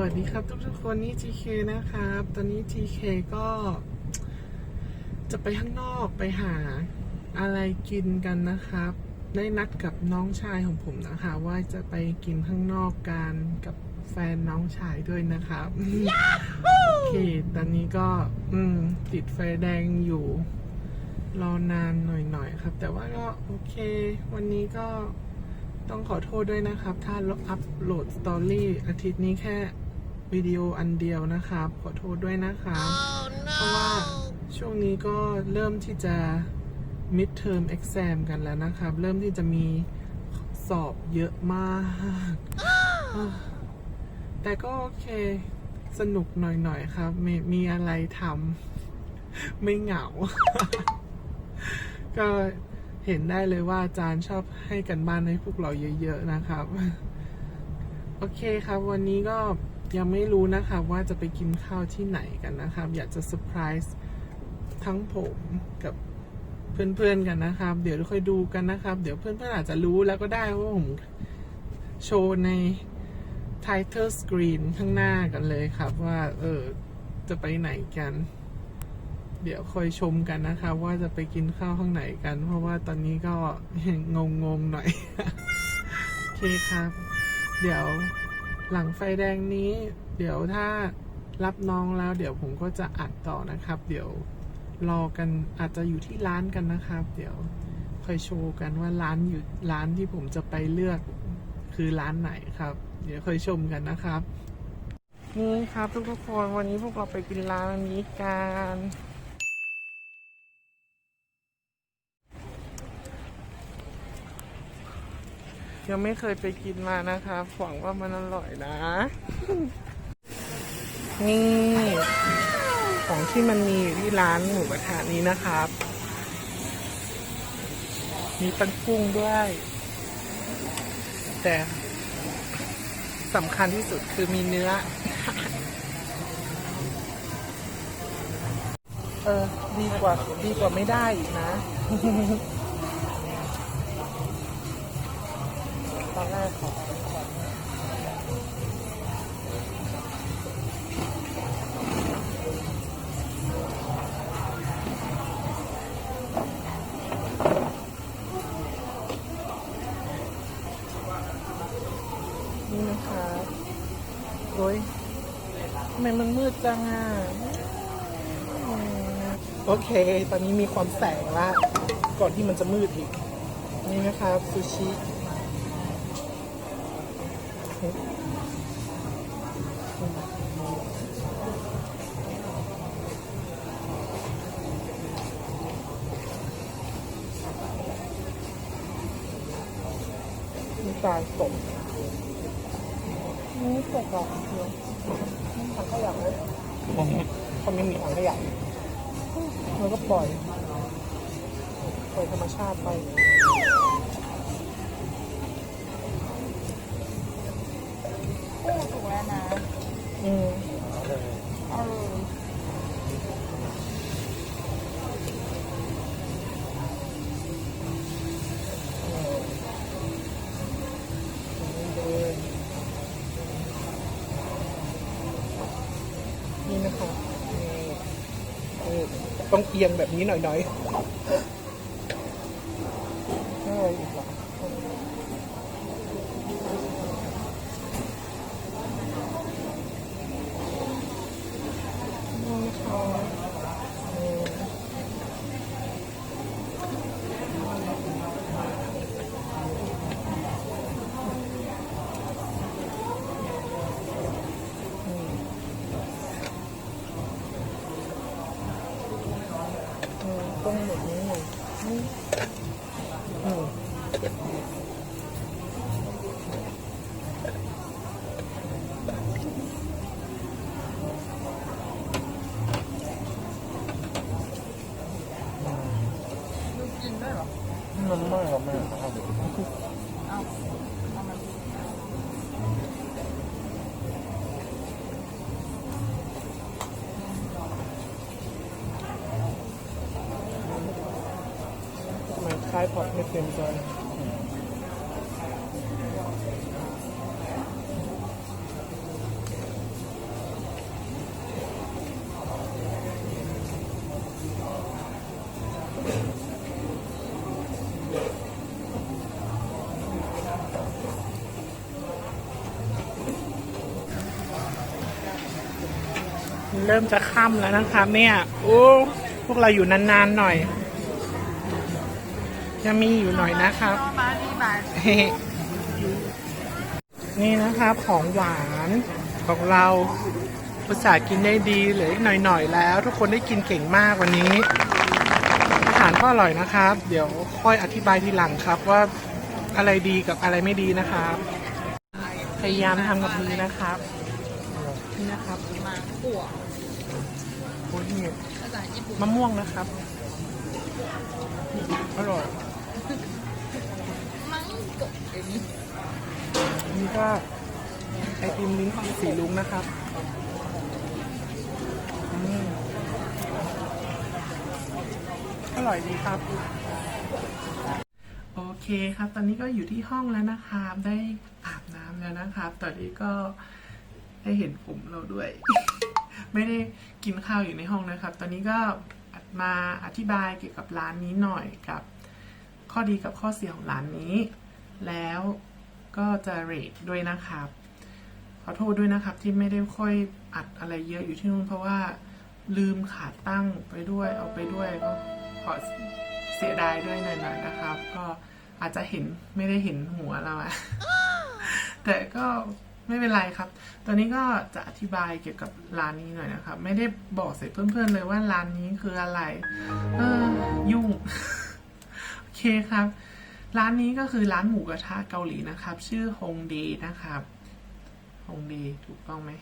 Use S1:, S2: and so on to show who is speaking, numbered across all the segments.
S1: วัสดีครับทุกทุกๆคนนี่ GK นะครับ ตอนนี้ GK ก็ จะไปข้างนอกไปหาอะไรกินกันนะครับ ได้นัดกับน้องชายของผมนะคะ ว่าจะไปกินข้างนอกกันกับแฟนน้องชายด้วยนะครับ โอเค ตอนนี้ก็อืมติดไฟแดงอยู่ รอนานหน่อยๆครับ แต่ว่าก็โอเค วันนี้ก็ ต้องขอโทษด้วยนะครับ ถ้าอัพโหลดสตอรี่อาทิตย์นี้แค่วิดีโออันเดียวนะครับ ขอโทษด้วยนะครับเพราะว่าช่วงนี้ก็เริ่มที่จะ mid term exam กันแล้วนะครับ เริ่มที่จะมีสอบเยอะมาก แต่ก็โอเค สนุกหน่อยๆครับมีมีอะไรทำไม่เหงา ก็ เห็นได้เลยว่าอาจารย์ชอบให้กันบ้านให้พวกเราเยอะ ๆ นะครับ โอเคครับ วันนี้ก็ยังไม่รู้นะครับว่าจะไปกินข้าวที่ไหนกันนะครับ อยากจะเซอร์ไพรส์ทั้งผมกับเพื่อนๆกันนะครับ เดี๋ยวค่อยดูกันนะครับ เดี๋ยวเพื่อนๆอาจจะรู้แล้วก็ได้ว่าผมโชว์ใน title screen ข้างหน้ากันเลยครับว่า เออ จะไปไหนกัน เดี๋ยวคอยชมกันนะคะ ว่าจะไปกินข้าวข้างไหนกัน เพราะว่าตอนนี้ก็งงงๆหน่อย โอเคครับ เดี๋ยวหลังไฟแดงนี้ เดี๋ยวถ้ารับน้องแล้ว เดี๋ยวผมก็จะอัดต่อนะครับ เดี๋ยวรอกันอาจจะอยู่ที่ร้านกันนะครับ เดี๋ยวคอยโชว์กันว่าร้านอยู่ร้านที่ผมจะไปเลือกคือร้านไหนครับ เดี๋ยวคอยชมกันนะครับนี่ครับทุกๆคนวันนี้พวกเราไปกินร้านนี้กัน ยังไม่เคยไปกินมานะครับหวังว่ามันอร่อยนะ นี่ของที่มันมีอยู่ที่ร้านหมูกระทะนี้นะครับ มีปันกุ้งด้วย แต่สำคัญที่สุดคือมีเนื้อ เออ ดีกว่าดีกว่าไม่ได้อีกนะ อนแรกขอนี่นะคะโอ้ยทำไมมันมืดจังอะอืมโอเค ตอนนี้มีความแสงละ ก่อนที่มันจะมืดอีก นี่นะครับซูชิ มีปลาสดนี่สดหรอเดี๋ยวถังขยะเลยเขาไม่มีถังขยะแล้วก็ปล่อยปล่อยธรรมชาติไป อืม
S2: เออ
S1: นี่นะคะนี่ต้องเอียงแบบนี้หน่อยๆไม่อะไรอีกเหรอนี่นะคะนี่ อืมต้อง คล้ายพอร์มดเต็มใจเริ่มจะค่ำแล้วนะคะเนี่ย โอ้ พวกเราอยู่นานๆหน่อย ยังมีอยู่หน่อยนะครับ
S2: มาดีมา
S1: นี่นะครับของหวานของเราภาษาห์กินได้ดีเหลืออีกหน่อยๆแล้ว ทุกคนได้กินเก่งมากวันนี้ อาหารก็อร่อยนะครับ เดี๋ยวค่อยอธิบายทีหลังครับว่าอะไรดีกับอะไรไม่ดีนะครับ พยายามทำกับมือนะครับนี่นะครับ
S2: มากั่ว
S1: โอ้ยนี่
S2: ภาษาญี่ปุ่น
S1: มะม่วงนะครับอร่อย
S2: มังกบเดี๋ยวนี้
S1: อันนี้ก็ไอติมลิ้นสีลุงนะครับอืมอร่อยดีครับ โอเคครับ ตอนนี้ก็อยู่ที่ห้องแล้วนะครับ ได้อาบน้ำแล้วนะครับ ตอนนี้ก็ได้เห็นผมเราด้วย ไม่ได้กินข้าวอยู่ในห้องนะครับ ตอนนี้ก็มาอธิบายเกี่ยวกับร้านนี้หน่อยกับ ข้อดีกับข้อเสียของร้านนี้ แล้วก็จะเรทด้วยนะครับ ขอโทษด้วยนะครับที่ไม่ได้ค่อยอัดอะไรเยอะอยู่ที่นู่นเพราะว่าลืมขาตั้งไปด้วยเอาไปด้วยก็ขอเสียดายด้วยหน่อยๆนะครับ ก็อาจจะเห็นไม่ได้เห็นหัวเราอะแต่ก็ไม่เป็นไรครับ ตอนนี้ก็จะอธิบายเกี่ยวกับร้านนี้หน่อยนะครับ ไม่ได้บอกใส่เพื่อนๆเลยว่าร้านนี้คืออะไร เออยุ่ง เคครับ ร้านนี้ก็คือร้านหมูกระทะเกาหลีนะครับ ชื่อฮงดีนะครับฮงดีถูกต้องไหม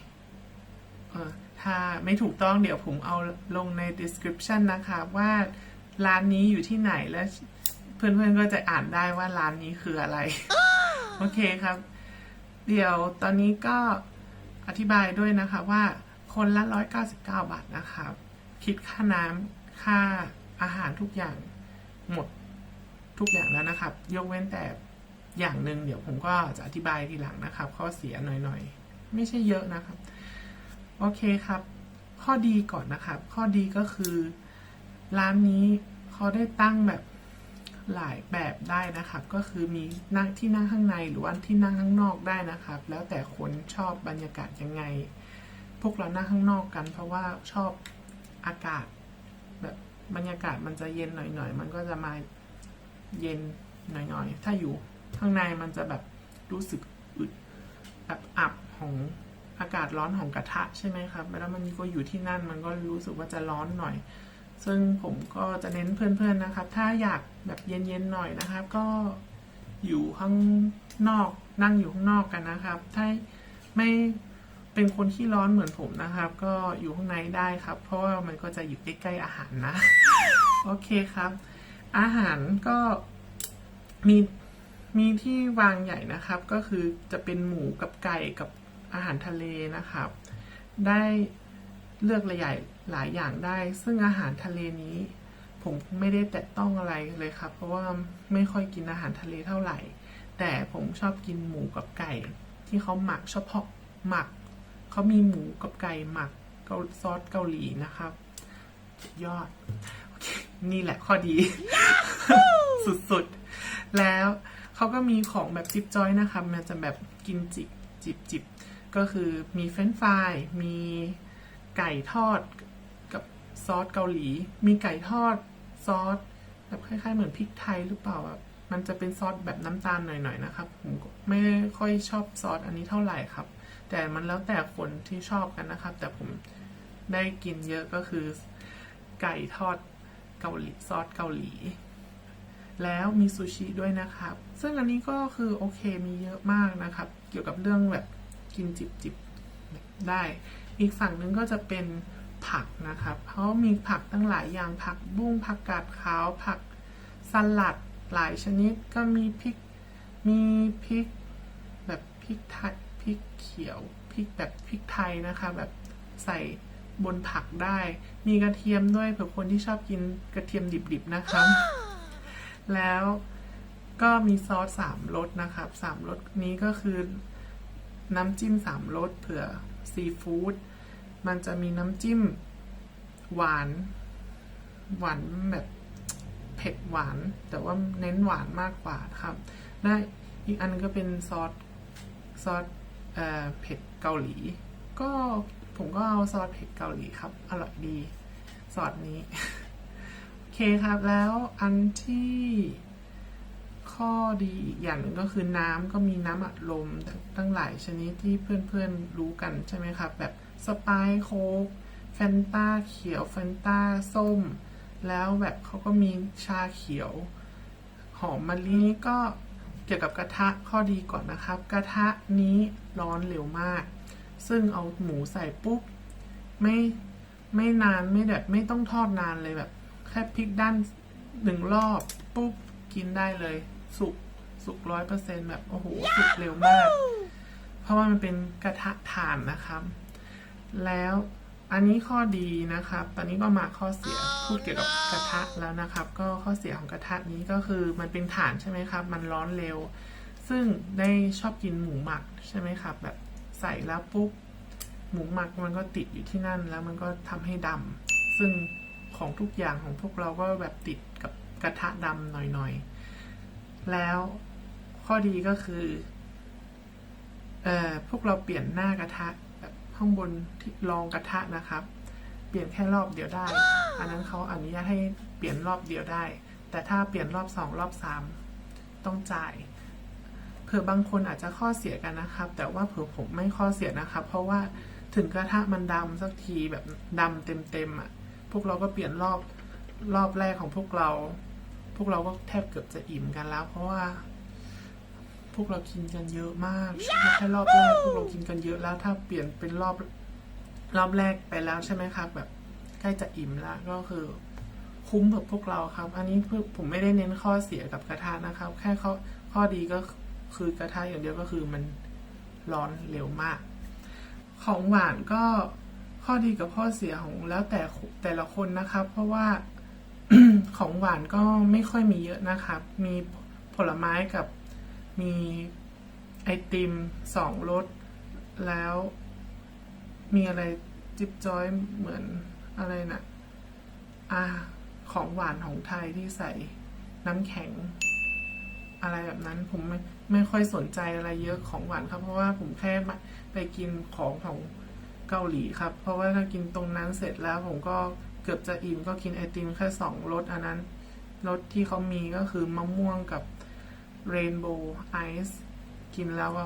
S1: เออถ้าไม่ถูกต้องเดี๋ยวผมเอาลงใน description นะครับว่าร้านนี้อยู่ที่ไหนและเพื่อนๆก็จะอ่านได้ว่าร้านนี้คืออะไร โอเคครับ เดี๋ยวตอนนี้ก็อธิบายด้วยนะคะว่าคนละ 199 บาทนะครับ คิดค่าน้ำค่าอาหารทุกอย่างหมด ทุกอย่างแล้วนะครับ ยกเว้นแต่อย่างหนึ่งเดี๋ยวผมก็จะอธิบายทีหลังนะครับ ข้อเสียหน่อยๆ ไม่ใช่เยอะนะครับ โอเคครับ ข้อดีก่อนนะครับ ข้อดีก็คือร้านนี้เขาได้ตั้งแบบหลายแบบได้นะครับ ก็คือมีนั่งที่นั่งข้างในหรือว่าที่นั่งข้างนอกได้นะครับ แล้วแต่คนชอบบรรยากาศยังไง พวกเรานั่งข้างนอกกัน เพราะว่าชอบอากาศ แบบบรรยากาศมันจะเย็นหน่อยๆ มันก็จะมา เย็นหน่อยๆ ถ้าอยู่ข้างในมันจะแบบรู้สึกอึดแบบอับของอากาศร้อนของกระทะใช่ไหมครับ แล้วมันก็อยู่ที่นั่นมันก็รู้สึกว่าจะร้อนหน่อย ซึ่งผมก็จะเน้นเพื่อนๆนะครับ ถ้าอยากแบบเย็นๆหน่อยนะครับ ก็อยู่ข้างนอกนั่งอยู่ข้างนอกกันนะครับ ถ้าไม่เป็นคนที่ร้อนเหมือนผมนะครับ ก็อยู่ข้างในได้ครับ เพราะว่ามันก็จะอยู่ใกล้ๆอาหารนะ โอเคครับ อาหารก็มีมีที่วางใหญ่นะครับ ก็คือจะเป็นหมูกับไก่กับอาหารทะเลนะครับ ได้เลือกหลายหลายอย่างได้ ซึ่งอาหารทะเลนี้ ผมไม่ได้แตะต้องอะไรเลยครับ เพราะว่าไม่ค่อยกินอาหารทะเลเท่าไหร่ แต่ผมชอบกินหมูกับไก่ ที่เขาหมักเฉพาะหมักเขามีหมูกับไก่หมักซอสเกาหลีนะครับยอด นี่แหละข้อดี สุดๆ แล้วเขาก็มีของแบบจิบจอยนะครับมันจะแบบกินจิบจิบจิบก็คือมีเฟรนช์ฟรายมีไก่ทอดกับซอสเกาหลี มีไก่ทอดซอสแบบคล้ายๆ เหมือนพริกไทยหรือเปล่าแบบมันจะเป็นซอสแบบน้ำตาลหน่อยๆนะครับ ผมก็ไม่ค่อยชอบซอสอันนี้เท่าไหร่ครับ แต่มันแล้วแต่คนที่ชอบกันนะครับ แต่ผมได้กินเยอะก็คือไก่ทอด เกาหลีซอสเกาหลี แล้วมีซูชิด้วยนะครับ ซึ่งอันนี้ก็คือโอเคมีเยอะมากนะครับ เกี่ยวกับเรื่องแบบกินจิบจิบได้ อีกฝั่งหนึงก็จะเป็นผักนะครับ เพราะมีผักตั้งหลายอย่างผักบุ้งผักกาดขาวผักสลัดหลายชนิดก็มีพริกมีพริกแบบพริกไทยพริกเขียวพริกแบบพริกไทยนะคะ แบบใส่ บนผักได้ มีกระเทียมด้วยเผื่อคนที่ชอบกินกระเทียมดิบๆนะครับ แล้วก็มีซอสสามรสนะครับสามรสนี้ก็คือน้ำจิ้มสามรสเผื่อซีฟู้ดมันจะมีน้ำจิ้มหวาน หวานแบบเผ็ดหวาน แต่ว่าเน้นหวานมากกว่าครับ ได้อีกอันก็เป็นซอสซอสเอ่อเผ็ดเกาหลี ก็ ผมก็เอาซอสเผ็ดเกาหลีครับ อร่อยดีซอสนี้ โอเคครับแล้วอันที่ข้อดีอีกอย่างหนึ่งก็คือน้ำก็มีน้ำอัดลมตั้งหลายชนิดที่เพื่อนๆรู้กันใช่ไหมครับ แบบสปร์โค้กแฟนตาเขียวแฟนตาส้ม แล้วแบบเขาก็มีชาเขียว หอมมะลินี่ก็เกี่ยวกับกระทะข้อดีก่อนนะครับ กระทะนี้ร้อนเร็วมาก ซึ่งเอาหมูใส่ปุ๊บ ไม่ไม่นานไม่แบบไม่ต้องทอดนานเลยแบบ แค่พลิกด้านหนึ่งรอบปุ๊บกินได้เลย สุกสุกร้อยเปอร์เซ็นแบบโอ้โหสุกเร็วมาก เพราะว่ามันเป็นกระทะถ่านนะครับ แล้วอันนี้ข้อดีนะครับ ตอนนี้ก็มาข้อเสียพูดเกี่ยวกับกระทะแล้วนะครับ ก็ข้อเสียของกระทะนี้ก็คือมันเป็นถ่านใช่ไหมครับ มันร้อนเร็ว ซึ่งได้ชอบกินหมูหมักใช่ไหมครับ แบบ ใส่แล้วปุ๊บหมูหมักมันก็ติดอยู่ที่นั่นแล้วมันก็ทำให้ดำซึ่งของทุกอย่างของพวกเราก็แบบติดกับกระทะดำหน่อยๆ แล้วข้อดีก็คือเอ่อพวกเราเปลี่ยนหน้ากระทะแบบข้างบนที่รองกระทะนะครับ เปลี่ยนแค่รอบเดียวได้ อันนั้นเขาอนุญาตให้เปลี่ยนรอบเดียวได้ แต่ถ้าเปลี่ยนรอบสองรอบสามต้องจ่าย เผื่อบางคนอาจจะข้อเสียกันนะครับ แต่ว่าเผื่อผมไม่ข้อเสียนะครับ เพราะว่าถึงกระทะมันดำสักทีแบบดำเต็มๆอะ พวกเราก็เปลี่ยนรอบรอบแรกของพวกเรา พวกเราก็แทบเกือบจะอิ่มกันแล้ว เพราะว่า พวกเรากินกันเยอะมากไม่ใช่รอบแรกพวกเรากินกันเยอะแล้ว ถ้าเปลี่ยนเป็นรอบรอบแรกไปแล้วใช่ไหมครับ แบบใกล้จะอิ่มแล้วก็คือคุ้มกับพวกเราครับ อันนี้ผมไม่ได้เน้นข้อเสียกับกระทะนะครับ แค่ข้อข้อดีก็ คือกระทะอย่างเดียวก็คือมันร้อนเร็วมาก ของหวานก็ข้อดีกับข้อเสียของแล้วแต่แต่ละคนนะครับ เพราะว่าของหวานก็ไม่ค่อยมีเยอะนะครับ มีผลไม้กับมีไอติมสองรสแล้ว มีอะไรจิบจอยเหมือนอะไรนะ่ะอ่าของหวานของไทยที่ใส่น้ำแข็ง อะไรแบบนั้นผม ไม่ค่อยสนใจอะไรเยอะของหวานครับ เพราะว่าผมแค่ไปกินของของเกาหลีครับ เพราะว่าถ้ากินตรงนั้นเสร็จแล้ว ผมก็เกือบจะอิ่มก็กินไอติมแค่สองรสอันนั้นรสที่เขามีก็คือมะม่วงกับเรนโบว์ไอซ์กินแล้วก็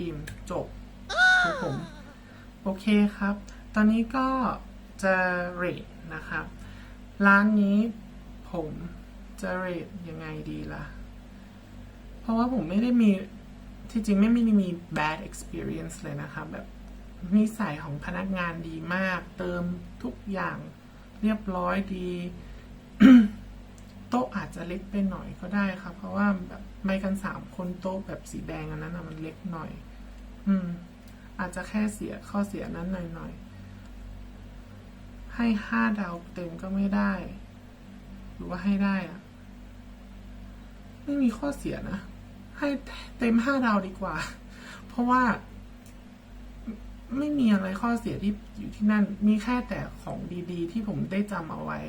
S1: อิ่มจบของผม โอเคครับ ตอนนี้ก็จะเรทนะครับ ร้านนี้ผมจะเรทยังไงดีล่ะ เพราะว่าผมไม่ได้มีที่จริงไม่ได้มี bad experience เลยนะครับแบบนิสัยของพนักงานดีมาก เติมทุกอย่างเรียบร้อยดี โต๊ะอาจจะเล็กไปหน่อยก็ได้ครับเพราะว่าแบบไม่กันสามคนโต๊ะแบบสีแดงอันนั้นนะมันเล็กหน่อย อืม อาจจะแค่เสียข้อเสียนั้นหน่อยๆให้ห้าดาวเต็มก็ไม่ได้ หรือว่าให้ได้อะไม่มีข้อเสียนะ ให้เต็มห้าดาวดีกว่า เพราะว่าไม่มีอะไรข้อเสียที่อยู่ที่นั่น มีแค่แต่ของดีๆ ที่ผมได้จำเอาไว้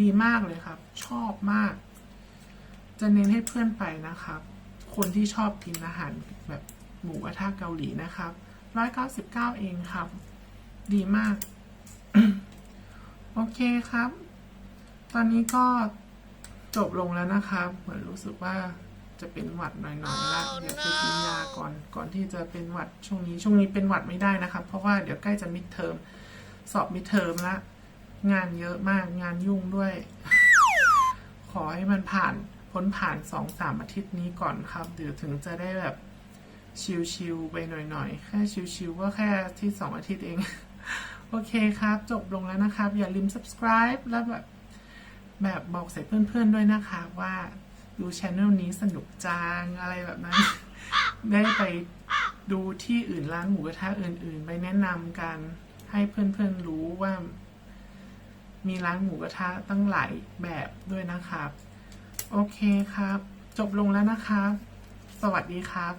S1: ดีมากเลยครับ ชอบมาก จะเน้นให้เพื่อนไปนะครับ คนที่ชอบกินอาหารแบบหมูกระทะเกาหลีนะครับร้อยเก้าสิบเก้าเองครับ ดีมาก โอเคครับ ตอนนี้ก็จบลงแล้วนะครับ เหมือนรู้สึกว่า จะเป็นหวัดหน่อยๆละเดี๋ยวไปกินยาก่อนก่อนที่จะเป็นหวัดช่วงนี้ช่วงนี้เป็นหวัดไม่ได้นะครับเพราะว่าเดี๋ยวใกล้จะมิดเทอมสอบมิดเทอมละงานเยอะมากงานยุ่งด้วย ขอให้มันผ่านพ้นผ่านสองสามอาทิตย์นี้ก่อนครับเดี๋ยวถึงจะได้แบบชิวๆไปหน่อยๆ แค่ชิวๆก็แค่ที่สองอาทิตย์เอง โอเคครับ จบลงแล้วนะครับ อย่าลืม subscribe แล้วแบบแบบบอกใส่เพื่อนๆด้วยนะคะว่า ดูช anel นี้สนุกจังอะไรแบบนั้น ได้ไปดูที่อื่นร้านหมูกระทะอื่น ๆ ไปแนะนำกันให้เพื่อนๆรู้ว่า มีร้านหมูกระทะตั้งหลายแบบด้วยนะครับ โอเคครับ จบลงแล้วนะครับ สวัสดีครับ